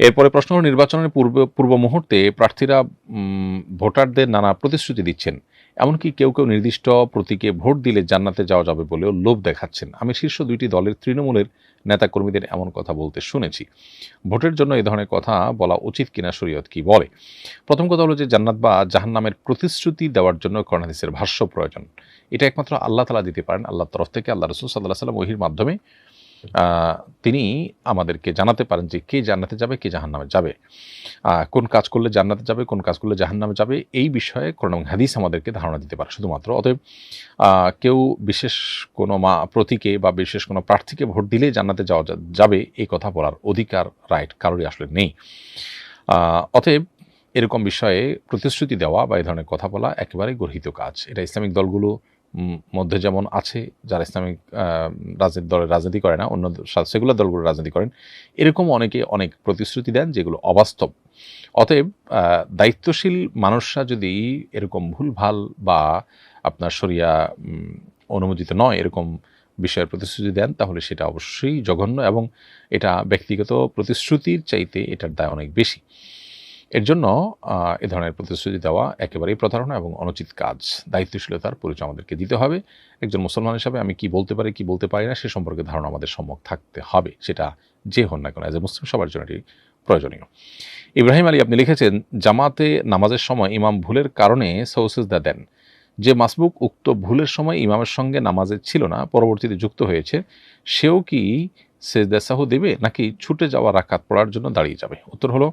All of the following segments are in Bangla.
এরপরে প্রশ্ন হলো নির্বাচনের পূর্ব পূর্ব মুহূর্তে প্রার্থীরা ভোটারদের নানা প্রতিশ্রুতি দিচ্ছেন। এমনকি কেউ কেউ নির্দিষ্ট প্রতীকে ভোট দিলে জান্নাতে যাওয়া যাবে বলেও লোভ দেখাচ্ছেন। আমি শীর্ষ দুইটি দলের তৃণমূলের নেতাকর্মীদের এমন কথা বলতে শুনেছি। ভোটের জন্য এ ধরনের কথা বলা উচিত কিনা শরীয়ত কি বলে? প্রথম কথা হলো যে জান্নাত বা জাহান্নামের প্রতিশ্রুতি দেওয়ার জন্য করোনাদিসের ভাষ্য প্রয়োজন। এটা একমাত্র আল্লাহ তালা দিতে পারেন। আল্লাহর তরফ থেকে আল্লাহ রসুল সাল্লাহ সাল্লাম ওহির মাধ্যমে তিনি আমাদেরকে জানাতে পারেন যে কে জান্নাতে যাবে, কে জাহান্নামে যাবে। কোন কাজ করলে জান্নাতে যাবে, কোন কাজ করলে জাহান্নামে যাবে, এই বিষয়ে এবং হাদিস আমাদেরকে ধারণা দিতে পারে শুধুমাত্র। অতএব কেউ বিশেষ কোনো মা, প্রতীকে বা বিশেষ কোনো প্রার্থীকে ভোট দিলেই জান্নাতে যাওয়া যাবে, এই কথা বলার অধিকার রাইট কারোরই আসলে নেই। অতএব, এরকম বিষয়ে প্রতিশ্রুতি দেওয়া বা এই ধরনের কথা বলা একেবারেই গর্হিত কাজ। এটা ইসলামিক দলগুলো মধ্যে যেমন আছে যারা ইসলামিক রাজনীতি দলের রাজনীতি করে না অন্য সেগুলার দলগুলো রাজনীতি করেন এরকম অনেকে অনেক প্রতিশ্রুতি দেন যেগুলো অবাস্তব। অতএব দায়িত্বশীল মানুষরা যদি এরকম ভুলভাল বা আপনার উম, অনুমোদিত নয় এরকম বিষয়ের প্রতিশ্রুতি দেন তাহলে সেটা অবশ্যই জঘন্য এবং এটা ব্যক্তিগত প্রতিশ্রুতির চাইতে এটার দায় অনেক বেশি। এর জন্য এ ধরনের প্রতিশ্রুতি দেওয়া একেবারেই প্রতারণা এবং অনুচিত কাজ। দায়িত্বশীলতার পরিচয় আমাদেরকে দিতে হবে। একজন মুসলমান হিসাবে আমি কি বলতে পারি, কি বলতে পারি না, সে সম্পর্কে ধারণা আমাদের সম্মুখ থাকতে হবে। সেটা যে হন না কেন অ্যাজ এ মুসলিম সবার জন্য এটি প্রয়োজনীয়। ইব্রাহিম আলী আপনি লিখেছেন, জামাতে নামাজের সময় ইমাম ভুলের কারণে সৌসেজদা দেন। যে মাসবুক উক্ত ভুলের সময় ইমামের সঙ্গে নামাজে ছিল না, পরবর্তীতে যুক্ত হয়েছে, সেও কি সেজদাসাহু দেবে নাকি ছুটে যাওয়া রাকাত পড়ার জন্য দাঁড়িয়ে যাবে? উত্তর হলো,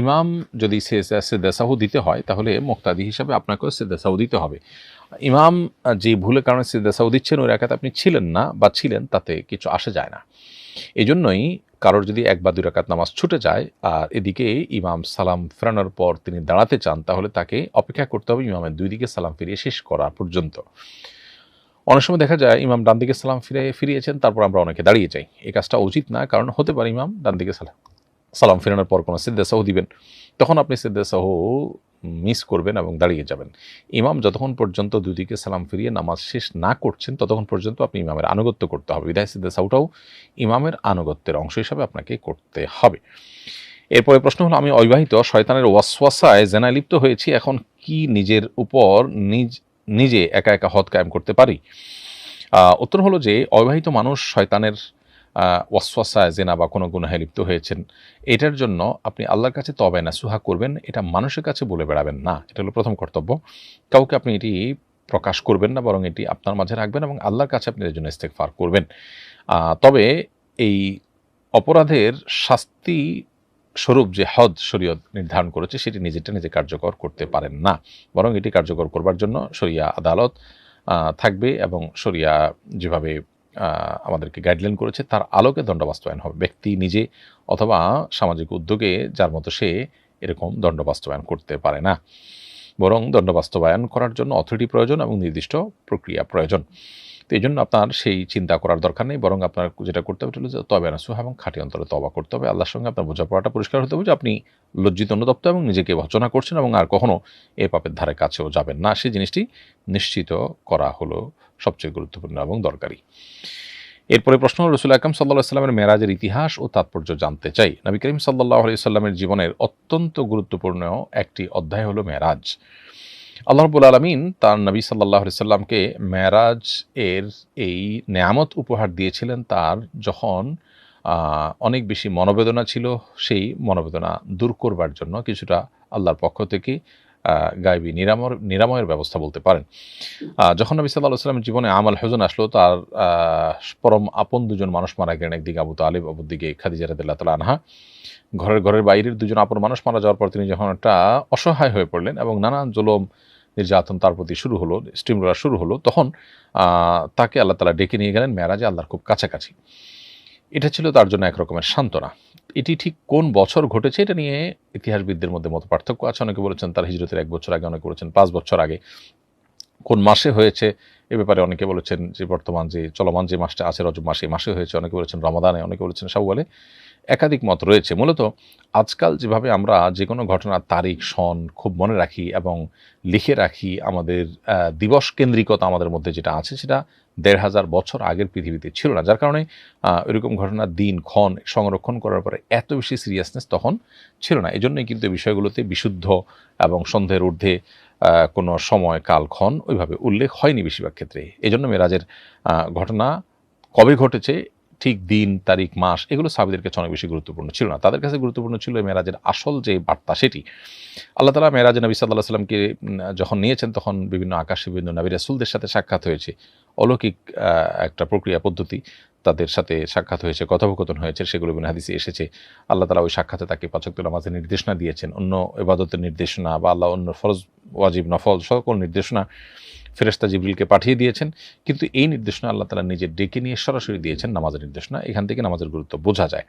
ইমাম যদি সেদাসাহু দিতে হয়, তাহলে মোক্তাদি হিসাবে আপনাকেও সেদাসাহু দিতে হবে। ইমাম যে ভুলের কারণে সেদাসাহু দিচ্ছেন, ওই রাকাত আপনি ছিলেন না বা ছিলেন, তাতে কিছু আসে যায় না। এই জন্যই কারোর যদি এক বা দুই রাকাত নামাজ ছুটে যায়, আর এদিকে ইমাম সালাম ফেরানোর পর তিনি দাঁড়াতে চান, তাহলে তাকে অপেক্ষা করতে হবে ইমামের দুই দিকে সালাম ফিরিয়ে শেষ করা পর্যন্ত। অনেক সময় দেখা যায় ইমাম ডান দিকে সালাম ফিরে ফিরিয়েছেন, তারপর আমরা অনেকে দাঁড়িয়ে যাই। এই কাজটা উচিত না, কারণ হতে পারে ইমাম ডান দিকে সালাম সালাম ফেরানোর পর কোনো সিদ্দাসাহ দিবেন। তখন আপনি সিদ্দাসাহ মিস করবেন এবং দাঁড়িয়ে যাবেন। ইমাম যতক্ষণ পর্যন্ত দুদিকে সালাম ফিরিয়ে নামাজ শেষ না করছেন, ততক্ষণ পর্যন্ত আপনি ইমামের আনুগত্য করতে হবে। বিদায় সিদ্দাসাহটাও ইমামের আনুগত্যের অংশ হিসাবে আপনাকে করতে হবে। এরপরে প্রশ্ন হলো, আমি অবিবাহিত, শয়তানের ওয়াসওয়াসায় জেনায় লিপ্ত হয়েছি, এখন কি নিজের উপর নিজ নিজে একা একা হদ কায়েম করতে পারি। উত্তর হলো যে, অবিবাহিত মানুষ শয়তানের ওয়াসওয়াসায় জেনা বা কোনো গুনাহে লিপ্ত হয়েছেন, এটার জন্য আপনি আল্লাহর কাছে তবে না সুহা করবেন, এটা মানুষের কাছে বলে বেড়াবেন না। এটা হলো প্রথম কর্তব্য। কাউকে আপনি এটি প্রকাশ করবেন না, বরং এটি আপনার মাঝে রাখবেন এবং আল্লাহর কাছে আপনি এর জন্য ইস্তেকফার করবেন। তবে এই অপরাধের শাস্তি স্বরূপ যে হদ শরীয়ত নির্ধারণ করেছে, সেটি নিজেরটা নিজে কার্যকর করতে পারেন না। বরং এটি কার্যকর করবার জন্য শরিয়া আদালত থাকবে এবং শরিয়া যেভাবে আমাদেরকে গাইডলাইন করেছে, তার আলোকে দণ্ড বাস্তবায়ন হবে। ব্যক্তি নিজে অথবা সামাজিক উদ্যোগে যার মতো সে এরকম দণ্ড বাস্তবায়ন করতে পারে না। বরং দণ্ড বাস্তবায়ন করার জন্য অথরিটি প্রয়োজন এবং নির্দিষ্ট প্রক্রিয়া প্রয়োজন। তো এই জন্য আপনার সেই চিন্তা করার দরকার নেই, বরং আপনার যেটা করতে হবে হলো যে তবে নাসুহা এবং খাঁটি অন্তরে তবা করতে হবে। আল্লাহর সঙ্গে আপনার বোঝাপড়াটা পরিষ্কার হতে হবে যে আপনি লজ্জিত, অনুতপ্ত এবং নিজেকে ভচনা করছেন এবং আর কখনো এ পাপের ধারে কাছেও যাবেন না। সেই জিনিসটি নিশ্চিত করা হলো সবচেয়ে গুরুত্বপূর্ণ এবং দরকারি। এরপরে প্রশ্ন রসুল আকরম সাল্লাহ সাল্লামের মেরাজের ইতিহাস ও তাৎপর্য জানতে চাই। নবী করিম সাল্লাহ আলি সাল্লামের জীবনের অত্যন্ত গুরুত্বপূর্ণ একটি অধ্যায় হলো মেরাজ। আল্লাহ রবুল আলমিন তার নবী সাল্লাহ সাল্লামকে মেরাজ এর এই নেয়ামত উপহার দিয়েছিলেন তার যখন অনেক বেশি মনোবেদনা ছিল, সেই মনোবেদনা দূর করবার জন্য কিছুটা আল্লাহর পক্ষ থেকে গায়েবী নিরাময় নিরাময়ের ব্যবস্থা বলতে পারেন। যখন নবী সাল্লাহ সাল্লামের জীবনে আমাল হেজন আসলো, তার পরম আপন দুজন মানুষ মারা গেলেন, একদিকে আবু তালিব, অপরদিকে খাদিজা রাদিল্লাহ তালা আনহা। ঘরের ঘরের বাইরের দুজন আপন মানুষ মারা যাওয়ার পর তিনি যখন একটা অসহায় হয়ে পড়লেন এবং নানান জুলম নির্যাতন তার প্রতি শুরু হলো স্টিম করা শুরু হলো, তখন তাকে আল্লাহ তালা ডেকে নিয়ে গেলেন মেয়ারাজে আল্লাহর খুব কাছাকাছি। এটা ছিল তার জন্য একরকমের সান্ত্বনা। এটি ঠিক কোন বছর ঘটেছে এটা নিয়ে ইতিহাসবিদদের মধ্যে মত পার্থক্য আছে। অনেকে বলেছেন তার হিজরতের এক বছর আগে, অনেকে বলেছেন পাঁচ বছর আগে। কোন মাসে হয়েছে? এ ব্যাপারে অনেকে বলেছেন যে বর্তমান যে চলমান যে মাসটা আছে, রজব মাসে মাসে হয়েছে। অনেকে বলেছেন রমাদানে, অনেকে বলেছেন সাউয়ালে একাধিক মত রয়েছে। মূলত আজকাল যেভাবে আমরা যে কোনো ঘটনার তারিখ, সন খুব মনে রাখি এবং লিখে রাখি, আমাদের দিবস কেন্দ্রিকতা আমাদের মধ্যে যেটা আছে সেটা দেড় হাজার বছর আগের পৃথিবীতে ছিল না। যার কারণে এরকম ঘটনার দিন, ক্ষণ সংরক্ষণ করার পরে এত বেশি সিরিয়াসনেস তখন ছিল না। এই জন্যই কিন্তু বিষয়গুলোতে বিশুদ্ধ এবং সন্ধ্যের ঊর্ধ্বে কোনো সময়, কাল, ক্ষণ ওইভাবে উল্লেখ হয়নি বেশিরভাগ ক্ষেত্রে। এই জন্য মেরাজের ঘটনা কবে ঘটেছে ঠিক দিন, তারিখ, মাস, এগুলো সাহাবিদের কাছে অনেক বেশি গুরুত্বপূর্ণ ছিল না। তাদের কাছে গুরুত্বপূর্ণ ছিল এই মেরাজের আসল যে বার্তা সেটি। আল্লাহ তালা মেরাজ নবী সাল্লাহ সাল্লামকে যখন নিয়েছেন, তখন বিভিন্ন আকাশে বিভিন্ন নবী রাসুলদের সাথে সাক্ষাৎ হয়েছে। অলৌকিক একটা প্রক্রিয়া পদ্ধতি তাদের সাথে সাক্ষাৎ হয়েছে, কথোপকথন হয়েছে, সেগুলো বিভিন্ন হাদিসে এসেছে। আল্লাহ তালা ওই সাক্ষাতে তাকে পাচক নামাজের নির্দেশনা দিয়েছেন, অন্য এবাদতের নির্দেশনা বা আল্লাহ অন্য ফরজ, ওয়াজিব, নফল সকল নির্দেশনা ফেরেস্তা জিবরিলকে পাঠিয়ে দিয়েছেন, কিন্তু এই নির্দেশনা আল্লাহ তালা নিজে ডেকে নিয়ে সরাসরি দিয়েছেন নামাজের নির্দেশনা, এখান থেকে নামাজের গুরুত্ব বোঝা যায়।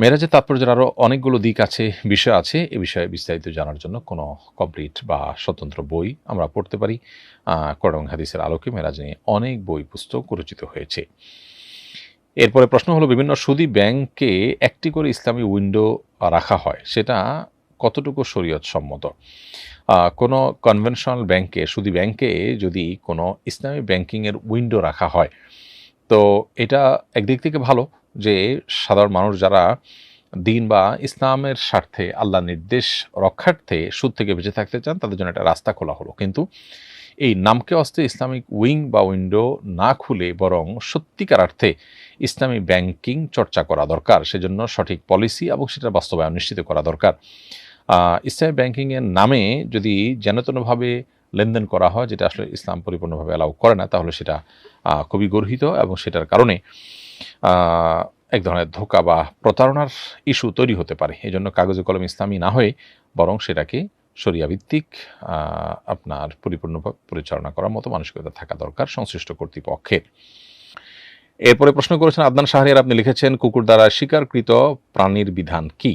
মেরাজের তাৎপর্যের আরও অনেকগুলো দিক আছে, বিষয় আছে। এ বিষয়ে বিস্তারিত জানার জন্য কোনো কমপ্লিট বা স্বতন্ত্র বই আমরা পড়তে পারি। করং হাদিসের আলোকে মেরাজ নিয়ে অনেক বই, পুস্তক রচিত হয়েছে। এরপরে প্রশ্ন হলো, বিভিন্ন সুদী ব্যাংকে একটি করে ইসলামী উইন্ডো রাখা হয়, সেটা কতটুকু শরীয়ত সম্মত? কোনো কনভেনশনাল ব্যাংকে, সুদী ব্যাংকে যদি কোনো ইসলামী ব্যাংকিংয়ের উইন্ডো রাখা হয়, তো এটা একদিক থেকে ভালো। যে সাধারণ মানুষ যারা দিন বা ইসলামের স্বার্থে আল্লাহ নির্দেশ রক্ষার্থে সুদ থেকে বেঁচে থাকতে চান, তাদের জন্য একটা রাস্তা খোলা হলো। কিন্তু এই নামকে অস্তে ইসলামিক উইং বা উইন্ডো না খুলে বরং সত্যিকার অর্থে ইসলামী ব্যাংকিং চর্চা করা দরকার। সেজন্য সঠিক পলিসি এবং সেটা বাস্তবায়ন নিশ্চিত করা দরকার। ইসলামী ব্যাংকিংয়ের নামে যদি যেনতনভাবে লেনদেন করা হয়, যেটা আসলে ইসলাম পরিপূর্ণভাবে অ্যালাউ করে না, তাহলে সেটা খুবই গর্হিত এবং সেটার কারণে এক ধরনের ধোকা বা প্রতারণার ইস্যু তৈরি হতে পারে। এই জন্য কাগজে কলম ইসলামী না হয়ে বরং সেটাকে শরিয়া ভিত্তিক আপনার পরিপূর্ণভাবে পরিচালনা করার মতো মানসিকতা থাকা দরকার সংশ্লিষ্ট কর্তৃপক্ষের। এরপরে প্রশ্ন করেছেন, আদনান শাহরিয়ার আপনি লিখেছেন, কুকুর দ্বারা শিকারকৃত প্রাণীর বিধান কি?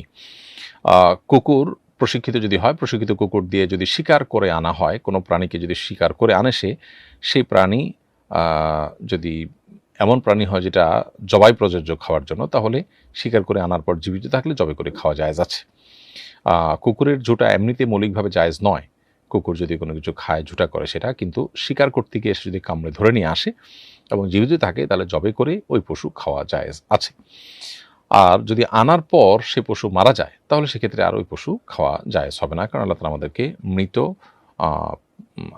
কুকুর প্রশিক্ষিত যদি হয়, প্রশিক্ষিত কুকুর দিয়ে যদি শিকার করে আনা হয়, কোনো প্রাণীকে যদি শিকার করে আনে সে, সেই প্রাণী যদি এমন প্রাণী হয় যেটা জবাই প্রযোজ্য খাওয়ার জন্য, তাহলে শিকার করে আনার পর জীবিত থাকলে জবাই করে খাওয়া যায় আছে। কুকুরের ঝুটা এমনিতে মৌলিকভাবে জায়েজ নয়। কুকুর যদি কোনো কিছু খায়, ঝুটা করে সেটা, কিন্তু শিকার করতে গিয়ে যদি কামড়ে ধরে নিয়ে আসে এবং জীবিত থাকে, তাহলে জবে করে ওই পশু খাওয়া জায়েজ আছে। আর যদি আনার পর সে পশু মারা যায়, তাহলে সেক্ষেত্রে আর ওই পশু খাওয়া জায়েজ হবে না, কারণ আল্লাহ তালা আমাদেরকে মৃত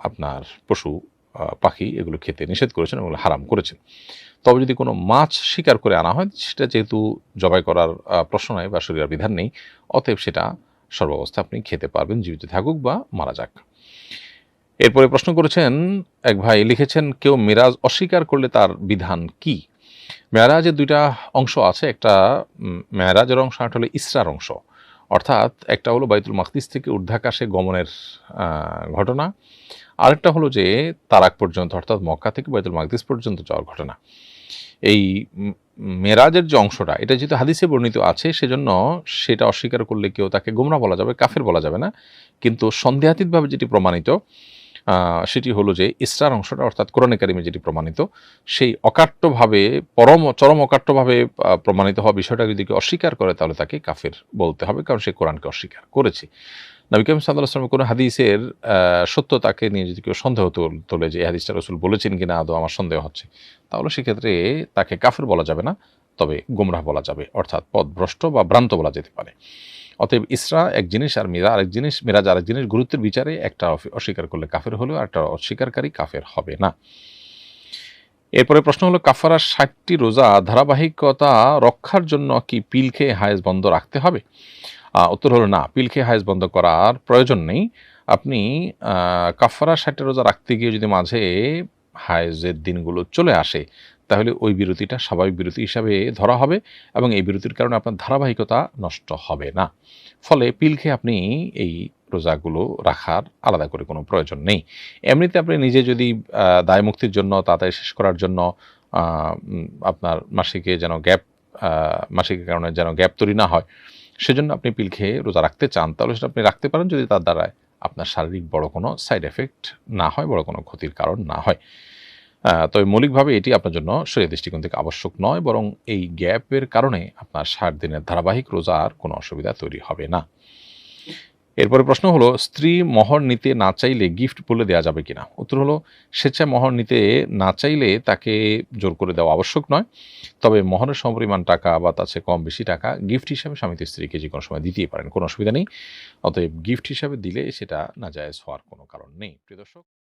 আপনার পশু পাখি এগুলো খেতে নিষেধ করেছেন এগুলো হারাম করেছেন। তবে যদি কোনো মাছ শিকার করে আনা হয়, সেটা যেহেতু জবাই করার প্রশ্ন নয় বা শরীরের বিধান নেই, অতএব সেটা সর্বাবস্থা আপনি খেতে পারবেন, জীবিত থাকুক বা মারা যাক। এরপরে প্রশ্ন করেছেন, এক ভাই লিখেছেন, কেউ মিরাজ অস্বীকার করলে তার বিধান কি? মেয়ারাজের দুইটা অংশ আছে, একটা মেয়ারাজের অংশ আর হলো ইসরার অংশ। অর্থাৎ একটা হলো বাইতুল মাকদিস থেকে ঊর্ধ্বাকাশে গমনের ঘটনা আরেকটা হলো যে, তারাক পর্যন্ত, অর্থাৎ মক্কা থেকে বাইতুল মাকদিস পর্যন্ত যাওয়ার ঘটনা। এই মেরাজের যে অংশটা, এটা যেহেতু হাদিসে বর্ণিত আছে, সেজন্য সেটা অস্বীকার করলে কেউ তাকে গোমরা বলা যাবে, কাফের বলা যাবে না। কিন্তু সন্দেহাতীতভাবে যেটি প্রমাণিত সেটি হলো যে, ইসরার অংশটা, অর্থাৎ কোরআনে কারিমে যেটি প্রমাণিত, সেই অকাট্যভাবে, পরম, চরম অকাট্যভাবে প্রমাণিত হওয়া বিষয়টা যদি কেউ অস্বীকার করে, তাহলে তাকে কাফের বলতে হবে, কারণ সে কোরআনকে অস্বীকার করেছে। নবী করিম সাল্লাহ আসলামের কোনো হাদিসের আহ, সত্যতাকে নিয়ে যদি কেউ সন্দেহ তোলে যে এই হাদিসটা রসুল বলেছেন কিনা আদৌ আমার সন্দেহ হচ্ছে তাহলে সেক্ষেত্রে তাকে কাফের বলা যাবে না তবে গোমরাহ বলা যাবে অর্থাৎ পথভ্রষ্ট বা ভ্রান্ত বলা যেতে পারে। অতএব ইসরা এক জিনিস আর মিরা আরেক জিনিস মিরাজ আরেক জিনিস গুরুত্বের বিচারে একটা অস্বীকার করলে কাফের হলেও একটা অস্বীকারী কাফের হবে না। এরপরে প্রশ্ন হলো কাফারার ষাটটি রোজা ধারাবাহিকতা রক্ষার জন্য কি পিল খেয়ে হায়েজ বন্ধ রাখতে হবে? উত্তর হলো না। পিল খেয়ে হায়েজ বন্ধ করার প্রয়োজন নেই। আপনি কাফারা ষাটটি রোজা রাখতে গিয়ে যদি মাঝে হায়েজের দিনগুলো চলে আসে, তাহলে ওই বিরতিটা স্বাভাবিক বিরতি হিসাবে ধরা হবে এবং এই বিরতির কারণে আপনার ধারাবাহিকতা নষ্ট হবে না। ফলে পিল খেয়ে আপনি এই রোজাগুলো রাখার আলাদা করে কোনো প্রয়োজন নেই। এমনিতে আপনি নিজে যদি দায় মুক্তির জন্য, তাড়াতাড়ি শেষ করার জন্য আপনার মাসিকে যেন গ্যাপ মাসিকের কারণে যেন গ্যাপ তৈরি না হয় সেজন্য আপনি পিল খেয়ে রোজা রাখতে চান, তাহলে সেটা আপনি রাখতে পারেন যদি তার দ্বারা আপনার শারীরিক বড় কোনো সাইড এফেক্ট না হয়, বড় কোনো ক্ষতির কারণ না হয়। তবে মৌলিকভাবে এটি আপনার জন্য শরীর দৃষ্টিকোণ থেকে আবশ্যক নয়, বরং এই গ্যাপের কারণে আপনার ষাট দিনের ধারাবাহিক রোজার কোনো অসুবিধা তৈরি হবে না। এরপরে প্রশ্ন হলো, স্ত্রী মহর নিতে না চাইলে গিফট বলে দেওয়া যাবে কিনা? উত্তর হলো স্বেচ্ছায় মহর নিতে না চাইলে তাকে জোর করে দেওয়া আবশ্যক নয়। তবে মহরের সমপরিমাণ টাকা বা তার কম বেশি টাকা গিফট হিসাবে স্বামীতে স্ত্রীকে যে কোনো সময় দিতেই পারেন, কোনো অসুবিধা নেই। অতএব গিফট হিসাবে দিলে সেটা না জায়জ হওয়ার কোনো কারণ নেই। প্রিয় দর্শক